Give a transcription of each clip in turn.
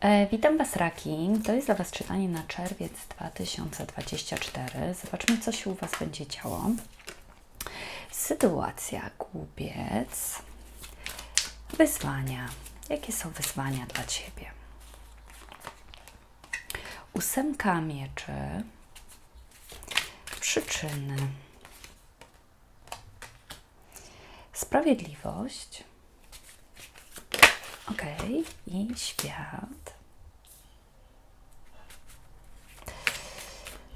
E, witam Was, Raki. To jest dla Was czytanie na czerwiec 2024. Zobaczmy, co się u Was będzie działo. Sytuacja, głupiec, wyzwania. Jakie są wyzwania dla Ciebie? Ósemka mieczy, przyczyny, sprawiedliwość, ok, i świat,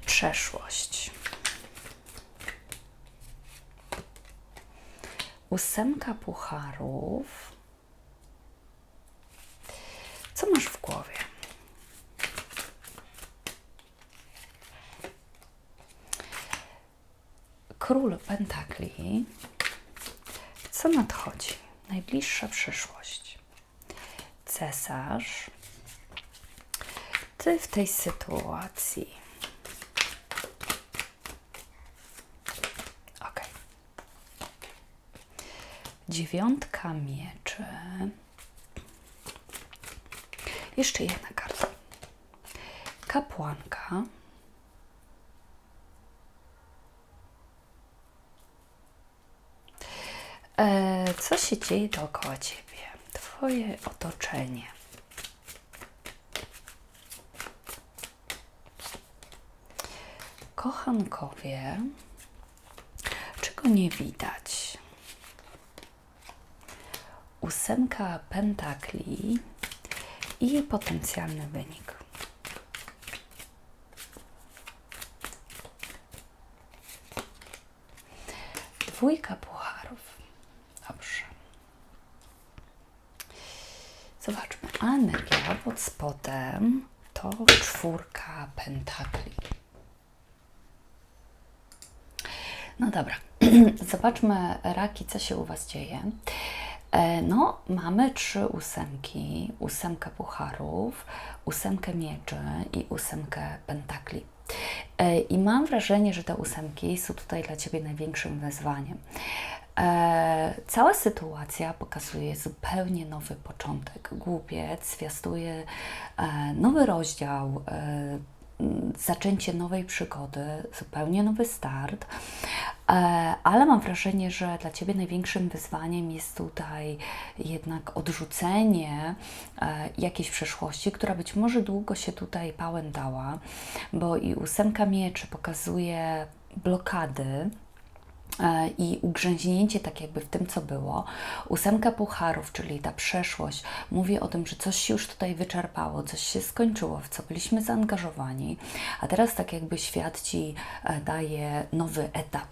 przeszłość. Ósemka pucharów. Co masz w głowie? Król Pentakli. Co nadchodzi? Najbliższa przyszłość. Cesarz. Ty w tej sytuacji. Ok. Dziewiątka mieczy. Jeszcze jedna karta. Kapłanka. E, co się dzieje dookoła ciebie? Twoje otoczenie. Kochankowie, czego nie widać? Ósemka pentakli i potencjalny wynik. Dwójka. Dobrze. Zobaczmy. Energia pod spodem to czwórka pentakli. No dobra. Zobaczmy, raki, co się u Was dzieje. E, no, mamy trzy ósemki, ósemkę pucharów, ósemkę mieczy i ósemkę pentakli. E, I mam wrażenie, że te ósemki są tutaj dla Ciebie największym wyzwaniem. E, cała sytuacja pokazuje zupełnie nowy początek. Głupiec zwiastuje nowy rozdział zaczęcie nowej przygody, zupełnie nowy start, e, ale mam wrażenie, że dla Ciebie największym wyzwaniem jest tutaj jednak odrzucenie e, jakiejś przeszłości, która być może długo się tutaj pałętała, bo i ósemka mieczy pokazuje blokady, E, i ugrzęźnięcie tak jakby w tym, co było. Ósemka pucharów, czyli ta przeszłość, mówi o tym, że coś się już tutaj wyczerpało, coś się skończyło, w co byliśmy zaangażowani, a teraz tak jakby świat Ci e, daje nowy etap.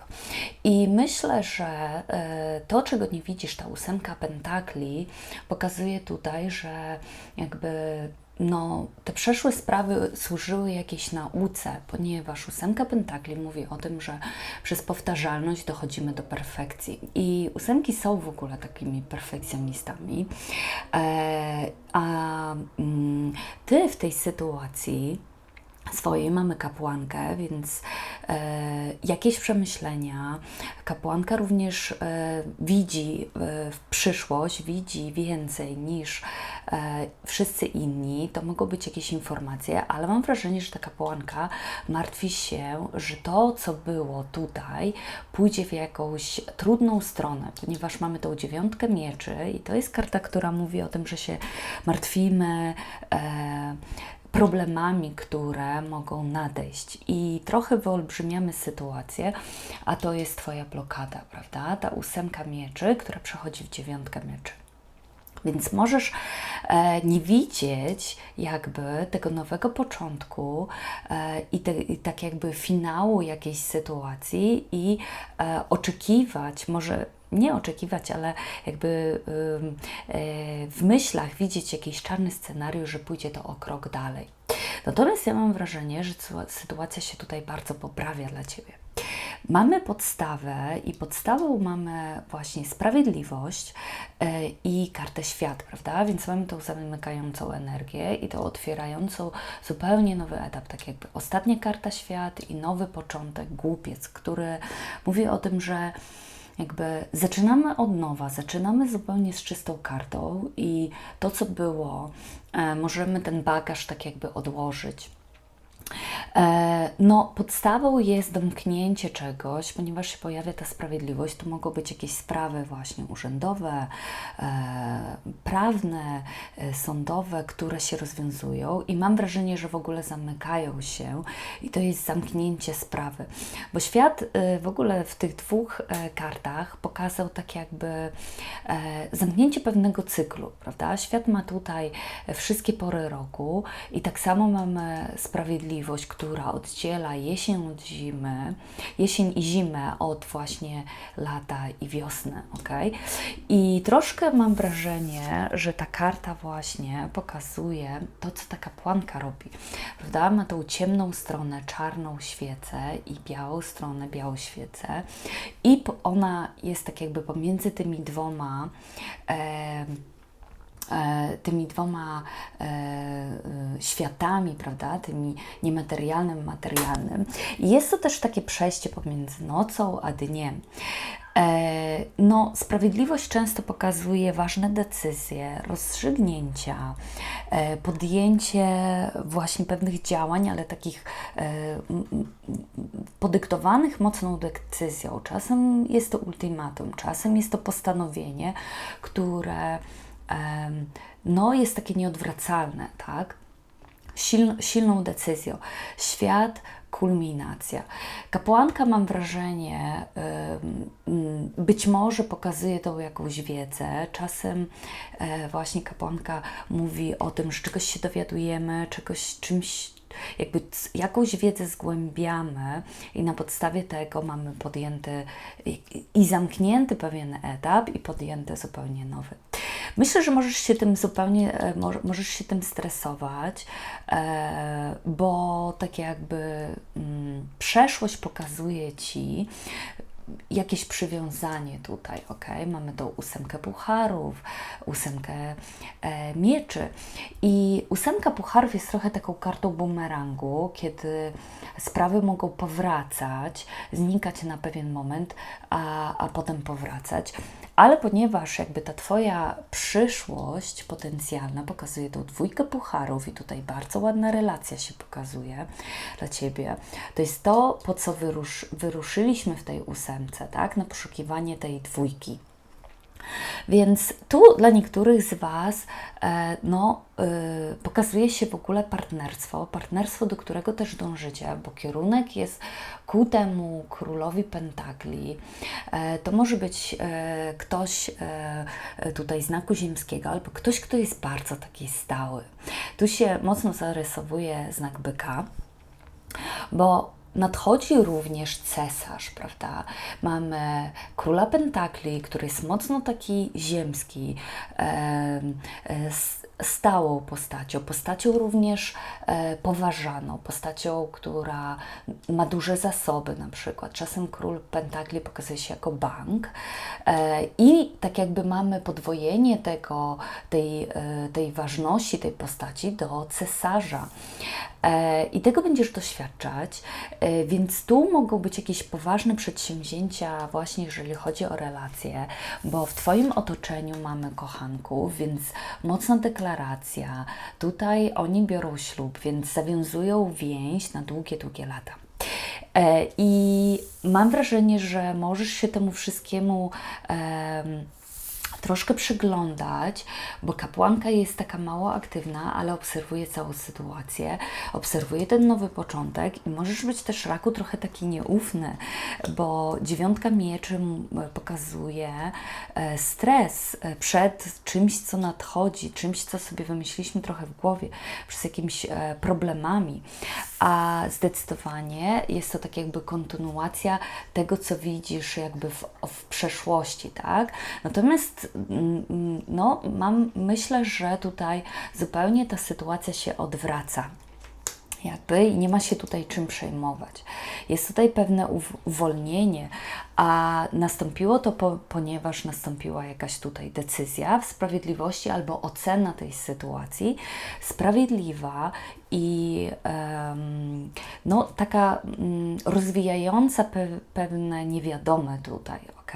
I myślę, że e, to, czego nie widzisz, ta ósemka pentakli, pokazuje tutaj, że jakby no, te przeszłe sprawy służyły jakiejś nauce, ponieważ ósemka pentakli mówi o tym, że przez powtarzalność dochodzimy do perfekcji. I ósemki są w ogóle takimi perfekcjonistami. E, a mm, ty w tej sytuacji swojej mamy kapłankę, więc e, jakieś przemyślenia. Kapłanka również e, widzi e, w przyszłość, widzi więcej niż e, wszyscy inni. To mogą być jakieś informacje, ale mam wrażenie, że ta kapłanka martwi się, że to, co było tutaj, pójdzie w jakąś trudną stronę, ponieważ mamy tą dziewiątkę mieczy i to jest karta, która mówi o tym, że się martwimy e, problemami, które mogą nadejść i trochę wyolbrzymiamy sytuację, a to jest Twoja blokada, prawda? Ta ósemka mieczy, która przechodzi w dziewiątkę mieczy. Więc możesz e, nie widzieć jakby tego nowego początku e, i, te, i, tak jakby finału jakiejś sytuacji i e, oczekiwać, może nie oczekiwać, ale jakby e, w myślach widzieć jakiś czarny scenariusz, że pójdzie to o krok dalej. Natomiast ja mam wrażenie, że sytuacja się tutaj bardzo poprawia dla Ciebie. Mamy podstawę i podstawą mamy właśnie sprawiedliwość e, i kartę świat, prawda? Więc mamy tą zamykającą energię i tą otwierającą zupełnie nowy etap, tak jakby ostatnia karta świat i nowy początek, głupiec, który mówi o tym, że jakby zaczynamy od nowa, zaczynamy zupełnie z czystą kartą i to, co było, e, możemy ten bagaż tak jakby odłożyć. E, no, podstawą jest domknięcie czegoś, ponieważ się pojawia ta sprawiedliwość. To mogą być jakieś sprawy właśnie urzędowe, e, prawne, e, sądowe, które się rozwiązują i mam wrażenie, że w ogóle zamykają się i to jest zamknięcie sprawy. Bo świat w ogóle w tych dwóch kartach pokazał tak jakby zamknięcie pewnego cyklu, prawda? Świat ma tutaj wszystkie pory roku i tak samo mamy sprawiedliwość, która oddziela jesień od zimy, jesień i zimę od właśnie lata i wiosny, ok? I troszkę mam wrażenie, że ta karta właśnie pokazuje to, co ta kapłanka robi, prawda? Ma tą ciemną stronę, czarną świecę i białą stronę, białą świecę i ona jest tak jakby pomiędzy tymi dwoma E, tymi dwoma e, e, światami, prawda, tymi niematerialnym, materialnym. Jest to też takie przejście pomiędzy nocą a dniem. No, sprawiedliwość często pokazuje ważne decyzje, rozstrzygnięcia, podjęcie właśnie pewnych działań, ale takich podyktowanych mocną decyzją. Czasem jest to ultimatum, czasem jest to postanowienie, które no, jest takie nieodwracalne, tak? Sil, silną decyzją. Świat, kulminacja. Kapłanka, mam wrażenie, być może pokazuje tą jakąś wiedzę. Czasem e, właśnie kapłanka mówi o tym, że czegoś się dowiadujemy, czegoś, czymś jakby jakąś wiedzę zgłębiamy i na podstawie tego mamy podjęty i, zamknięty pewien etap i podjęty zupełnie nowy. Myślę, że możesz się tym zupełnie, e, możesz się tym stresować, e, bo tak jakby mm, przeszłość pokazuje Ci, jakieś przywiązanie tutaj, ok? Mamy tą ósemkę pucharów, ósemkę e, mieczy i ósemka pucharów jest trochę taką kartą bumerangu, kiedy sprawy mogą powracać, znikać na pewien moment, a, a potem powracać. Ale ponieważ jakby ta Twoja przyszłość potencjalna pokazuje tą dwójkę pucharów i tutaj bardzo ładna relacja się pokazuje dla Ciebie, to jest to, po co wyrusz, wyruszyliśmy w tej ósemce, tak? Na poszukiwanie tej dwójki. Więc tu dla niektórych z Was e, no, y, pokazuje się w ogóle partnerstwo, partnerstwo, do którego też dążycie, bo kierunek jest ku temu królowi pentakli. E, to może być e, ktoś tutaj znaku ziemskiego, albo ktoś, kto jest bardzo taki stały. Tu się mocno zarysowuje znak byka, bo nadchodzi również cesarz, prawda? Mamy króla pentakli, który jest mocno taki ziemski, e, stałą postacią, postacią również e, poważaną, postacią, która ma duże zasoby na przykład. Czasem król pentakli pokazuje się jako bank e, i tak jakby mamy podwojenie tego, tej, tej ważności tej postaci do cesarza. E, I tego będziesz doświadczać, e, więc tu mogą być jakieś poważne przedsięwzięcia, właśnie jeżeli chodzi o relacje, bo w Twoim otoczeniu mamy kochanków, więc mocna deklaracja. Tutaj oni biorą ślub, więc zawiązują więź na długie, długie lata. E, I mam wrażenie, że możesz się temu wszystkiemu troszkę przyglądać, bo kapłanka jest taka mało aktywna, ale obserwuje całą sytuację, obserwuje ten nowy początek i możesz być też raku trochę taki nieufny, bo dziewiątka mieczy pokazuje e, stres e, przed czymś, co nadchodzi, czymś, co sobie wymyśliliśmy trochę w głowie, przez jakimiś e, problemami, a zdecydowanie jest to tak jakby kontynuacja tego, co widzisz jakby w, w przeszłości, tak? Natomiast no, mam, myślę, że tutaj zupełnie ta sytuacja się odwraca jakby nie ma się tutaj czym przejmować. Jest tutaj pewne uwolnienie, a nastąpiło to, po, ponieważ nastąpiła jakaś tutaj decyzja w sprawiedliwości albo ocena tej sytuacji sprawiedliwa i um, no, taka um, rozwijająca pe, pewne niewiadome tutaj, ok?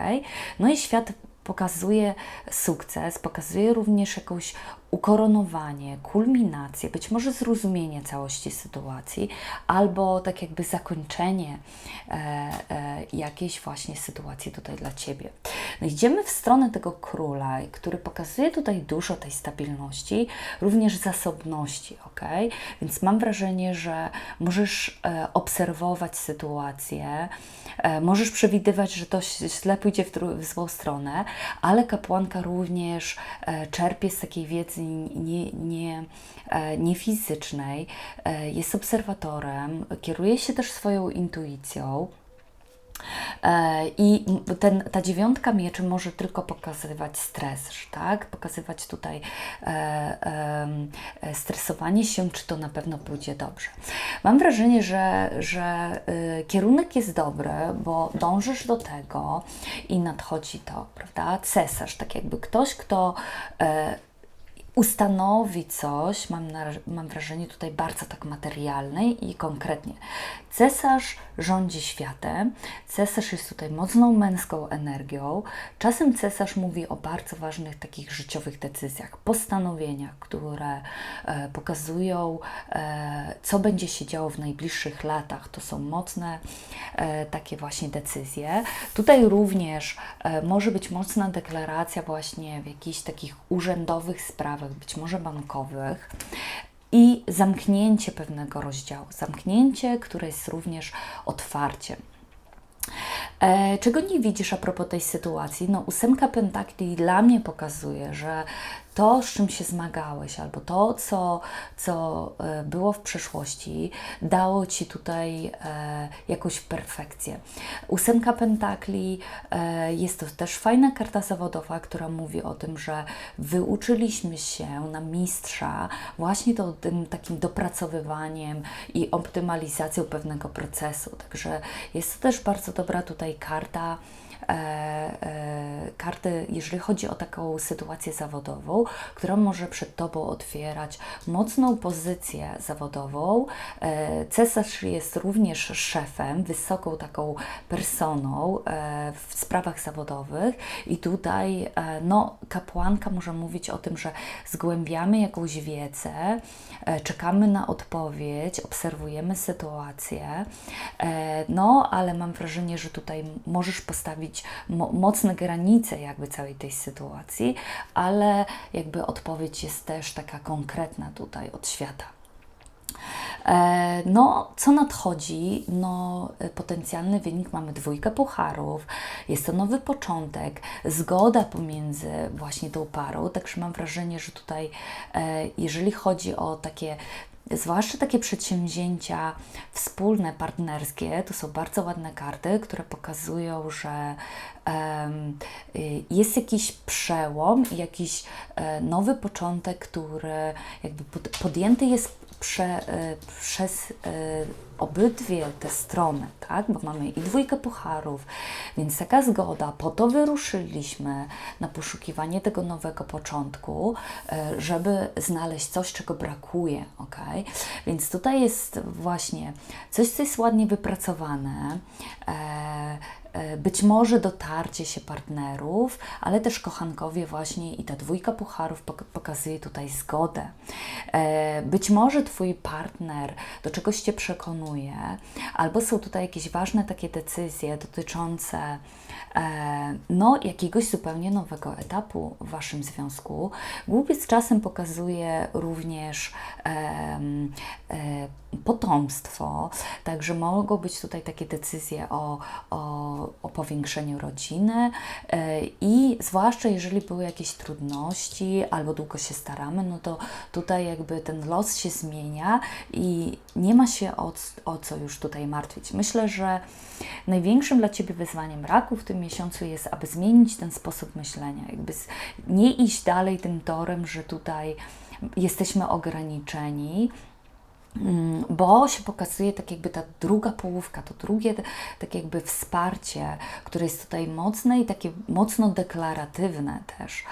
No i świat pokazuje sukces, pokazuje również jakąś ukoronowanie, kulminację, być może zrozumienie całości sytuacji, albo tak jakby zakończenie e, e, jakiejś właśnie sytuacji tutaj dla Ciebie. No idziemy w stronę tego króla, który pokazuje tutaj dużo tej stabilności, również zasobności, ok? Więc mam wrażenie, że możesz e, obserwować sytuację, e, możesz przewidywać, że to źle pójdzie w, w złą stronę, ale kapłanka również e, czerpie z takiej wiedzy nie, nie, e, nie fizycznej, e, jest obserwatorem, kieruje się też swoją intuicją. E, I ten, ta dziewiątka mieczy może tylko pokazywać stres, tak? Pokazywać tutaj e, e, stresowanie się, czy to na pewno pójdzie dobrze. Mam wrażenie, że, że y, kierunek jest dobry, bo dążysz do tego i nadchodzi to, prawda? Cesarz, tak jakby ktoś, kto ustanowi coś, mam, na, mam wrażenie tutaj bardzo tak materialne i konkretnie. Cesarz rządzi światem, cesarz jest tutaj mocną męską energią. Czasem cesarz mówi o bardzo ważnych takich życiowych decyzjach, postanowieniach, które e, pokazują, e, co będzie się działo w najbliższych latach. To są mocne e, takie właśnie decyzje. Tutaj również e, może być mocna deklaracja właśnie w jakichś takich urzędowych sprawach, być może bankowych i zamknięcie pewnego rozdziału, zamknięcie, które jest również otwarciem. E, czego nie widzisz a propos tej sytuacji? No, ósemka pentakli dla mnie pokazuje, że to, z czym się zmagałeś, albo to, co, co e, było w przeszłości, dało Ci tutaj e, jakąś perfekcję. Ósemka Pentakli e, jest to też fajna karta zawodowa, która mówi o tym, że wyuczyliśmy się na mistrza właśnie to, tym takim dopracowywaniem i optymalizacją pewnego procesu. Także jest to też bardzo dobra tutaj karta karty, jeżeli chodzi o taką sytuację zawodową, która może przed Tobą otwierać mocną pozycję zawodową. E, cesarz jest również szefem, wysoką taką personą w sprawach zawodowych i tutaj no, kapłanka może mówić o tym, że zgłębiamy jakąś wiedzę, czekamy na odpowiedź, obserwujemy sytuację, no ale mam wrażenie, że tutaj możesz postawić mo mocne granice jakby całej tej sytuacji, ale jakby odpowiedź jest też taka konkretna tutaj od świata. E, no, co nadchodzi? No, potencjalny wynik mamy dwójkę pucharów, jest to nowy początek, zgoda pomiędzy właśnie tą parą, także mam wrażenie, że tutaj, e, jeżeli chodzi o takie zwłaszcza takie przedsięwzięcia wspólne, partnerskie, to są bardzo ładne karty, które pokazują, że um, jest jakiś przełom, jakiś e, nowy początek, który jakby podjęty jest prze, e, przez e, obydwie te strony, tak? Bo mamy i dwójkę pucharów, więc taka zgoda, po to wyruszyliśmy na poszukiwanie tego nowego początku, e, żeby znaleźć coś, czego brakuje, ok? Więc tutaj jest właśnie coś, co jest ładnie wypracowane. Być może dotarcie się partnerów, ale też kochankowie właśnie i ta dwójka pucharów pokazuje tutaj zgodę. E, być może Twój partner do czegoś Cię przekonuje, albo są tutaj jakieś ważne takie decyzje dotyczące e, no, jakiegoś zupełnie nowego etapu w Waszym związku. Głupiec czasem pokazuje również potomstwo, także mogą być tutaj takie decyzje o, o o, powiększeniu rodziny e, i zwłaszcza jeżeli były jakieś trudności albo długo się staramy, no to tutaj jakby ten los się zmienia i nie ma się o, o co już tutaj martwić. Myślę, że największym dla Ciebie wyzwaniem raku w tym miesiącu jest, aby zmienić ten sposób myślenia, jakby nie iść dalej tym torem, że tutaj jesteśmy ograniczeni, Mm, bo się pokazuje tak jakby ta druga połówka, to drugie tak jakby wsparcie, które jest tutaj mocne i takie mocno deklaratywne też.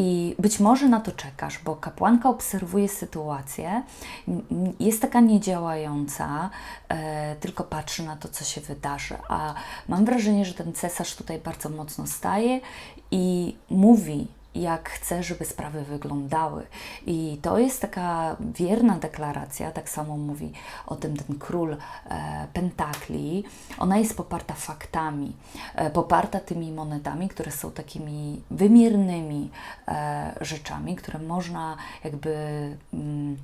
I być może na to czekasz, bo kapłanka obserwuje sytuację, jest taka niedziałająca, e, tylko patrzy na to, co się wydarzy. A mam wrażenie, że ten cesarz tutaj bardzo mocno staje i mówi, jak chce, żeby sprawy wyglądały. I to jest taka wierna deklaracja, tak samo mówi o tym ten król e, Pentakli. Ona jest poparta faktami, e, poparta tymi monetami, które są takimi wymiernymi e, rzeczami, które można jakby. Mm,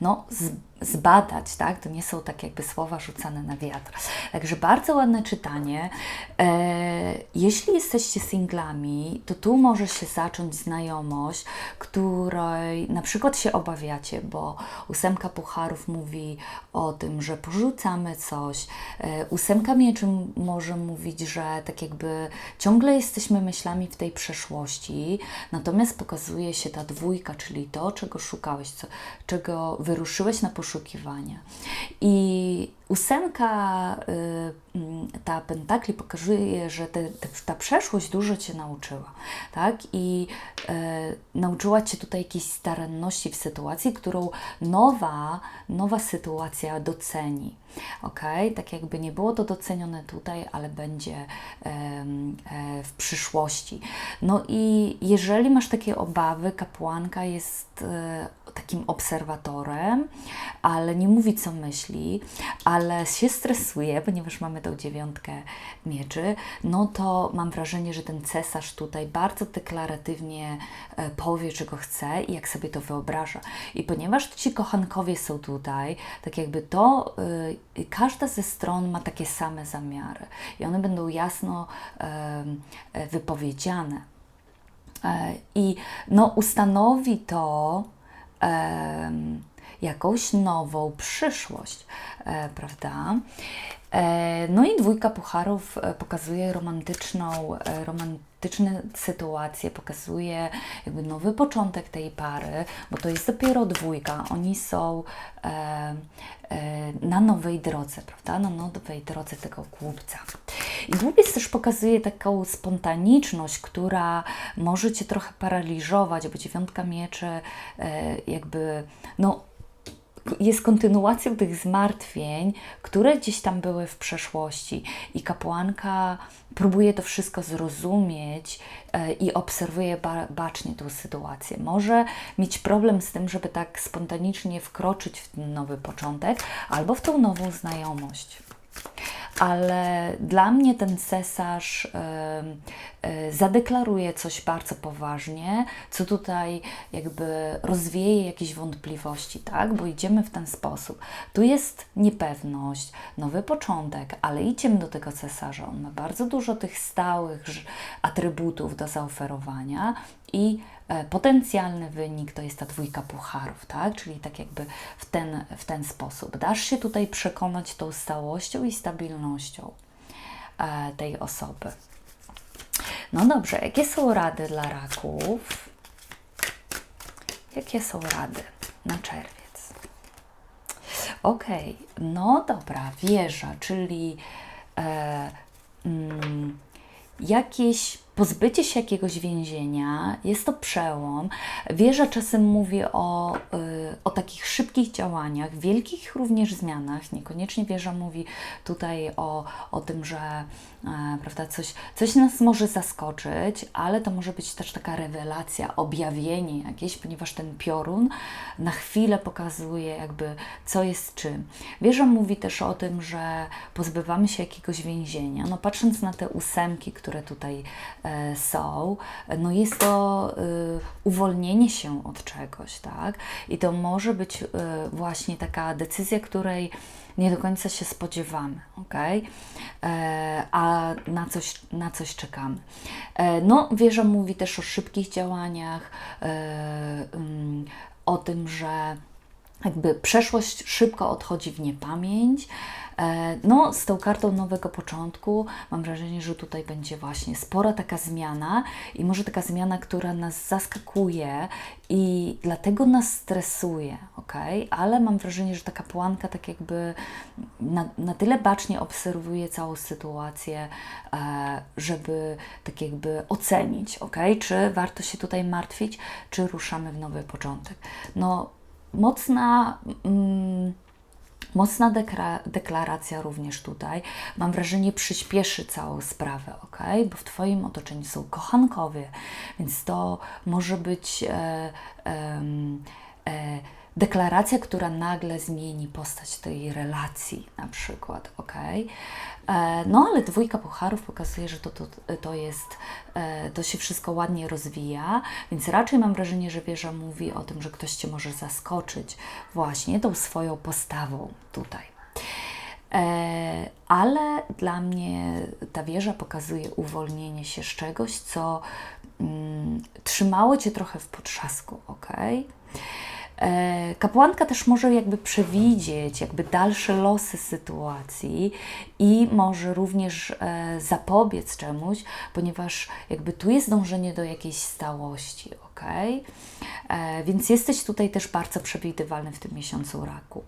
no, z, zbadać, tak? To nie są tak jakby słowa rzucane na wiatr. Także bardzo ładne czytanie. E, jeśli jesteście singlami, to tu może się zacząć znajomość, której na przykład się obawiacie, bo ósemka pucharów mówi o tym, że porzucamy coś. E, ósemka mieczy może mówić, że tak jakby ciągle jesteśmy myślami w tej przeszłości, natomiast pokazuje się ta dwójka, czyli to, czego szukałeś, co, czego wyruszyłeś na poszukiwania. I ósemka, y, mm, ta pentakli pokazuje, że te, te, ta przeszłość dużo Cię nauczyła, tak? I e, nauczyła Cię tutaj jakiejś staranności w sytuacji, którą nowa, nowa sytuacja doceni. Ok, tak jakby nie było to docenione tutaj, ale będzie em, e, w przyszłości. No i jeżeli masz takie obawy, kapłanka jest e, takim obserwatorem, ale nie mówi co myśli, ale się stresuje, ponieważ mamy tą dziewiątkę mieczy, no to mam wrażenie, że ten cesarz tutaj bardzo deklaratywnie e, powie, czego chce i jak sobie to wyobraża. I ponieważ ci kochankowie są tutaj, tak jakby to y, każda ze stron ma takie same zamiary i one będą jasno y, wypowiedziane. E, I no, ustanowi to jakąś nową przyszłość, e, prawda? E, no i dwójka pucharów e, pokazuje romantyczną, romantyczne sytuacje, pokazuje jakby nowy początek tej pary, bo to jest dopiero dwójka. Oni są na nowej drodze, prawda? Na nowej drodze tego głupca. I głupiec też pokazuje taką spontaniczność, która może Cię trochę paraliżować, bo dziewiątka mieczy jakby, no jest kontynuacją tych zmartwień, które gdzieś tam były w przeszłości, i kapłanka próbuje to wszystko zrozumieć e, i obserwuje ba bacznie tę sytuację. Może mieć problem z tym, żeby tak spontanicznie wkroczyć w ten nowy początek albo w tą nową znajomość ale dla mnie ten cesarz y, y, zadeklaruje coś bardzo poważnie, co tutaj jakby rozwieje jakieś wątpliwości, tak? Bo idziemy w ten sposób. Tu jest niepewność, nowy początek, ale idziemy do tego cesarza. On ma bardzo dużo tych stałych atrybutów do zaoferowania i e, potencjalny wynik to jest ta dwójka pucharów, tak? Czyli tak jakby w ten, w ten sposób. Dasz się tutaj przekonać tą stałością i stabilnością e, tej osoby. No dobrze, jakie są rady dla raków? Jakie są rady na czerwiec? Ok, no dobra, wieża, czyli e, mm, jakieś pozbycie się jakiegoś więzienia, jest to przełom. Wieża czasem mówi o, y, o takich szybkich działaniach, wielkich również zmianach. Niekoniecznie wieża mówi tutaj o, o tym, że e, prawda, coś, coś nas może zaskoczyć, ale to może być też taka rewelacja, objawienie jakieś, ponieważ ten piorun na chwilę pokazuje jakby co jest czym. Wieża mówi też o tym, że pozbywamy się jakiegoś więzienia. No patrząc na te ósemki, które tutaj są, no jest to e, uwolnienie się od czegoś, tak? I to może być e, właśnie taka decyzja, której nie do końca się spodziewamy, ok? A na coś, na coś czekamy. No, wieża mówi też o szybkich działaniach, mm, o tym, że jakby przeszłość szybko odchodzi w niepamięć. E, no, z tą kartą nowego początku mam wrażenie, że tutaj będzie właśnie spora taka zmiana i może taka zmiana, która nas zaskakuje i dlatego nas stresuje, ok? Ale mam wrażenie, że ta kapłanka tak jakby na, na tyle bacznie obserwuje całą sytuację, e, żeby tak jakby ocenić, ok? Czy warto się tutaj martwić, czy ruszamy w nowy początek. No, mocna. Mm, Mocna deklaracja również tutaj, mam wrażenie, przyspieszy całą sprawę, ok? Bo w Twoim otoczeniu są kochankowie, więc to może być e, em, e, deklaracja, która nagle zmieni postać tej relacji, na przykład, ok? E, no ale dwójka pucharów pokazuje, że to, to, to jest, e, to się wszystko ładnie rozwija, więc raczej mam wrażenie, że wieża mówi o tym, że ktoś Cię może zaskoczyć właśnie tą swoją postawą tutaj. E, ale dla mnie ta wieża pokazuje uwolnienie się z czegoś, co mm, trzymało Cię trochę w potrzasku, ok? E, Kapłanka też może jakby przewidzieć jakby dalsze losy sytuacji i może również e, zapobiec czemuś, ponieważ jakby tu jest dążenie do jakiejś stałości, ok? E, Więc jesteś tutaj też bardzo przewidywalny w tym miesiącu raku.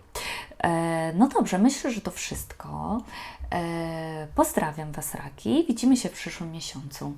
No dobrze, myślę, że to wszystko. Pozdrawiam Was, raki. Widzimy się w przyszłym miesiącu.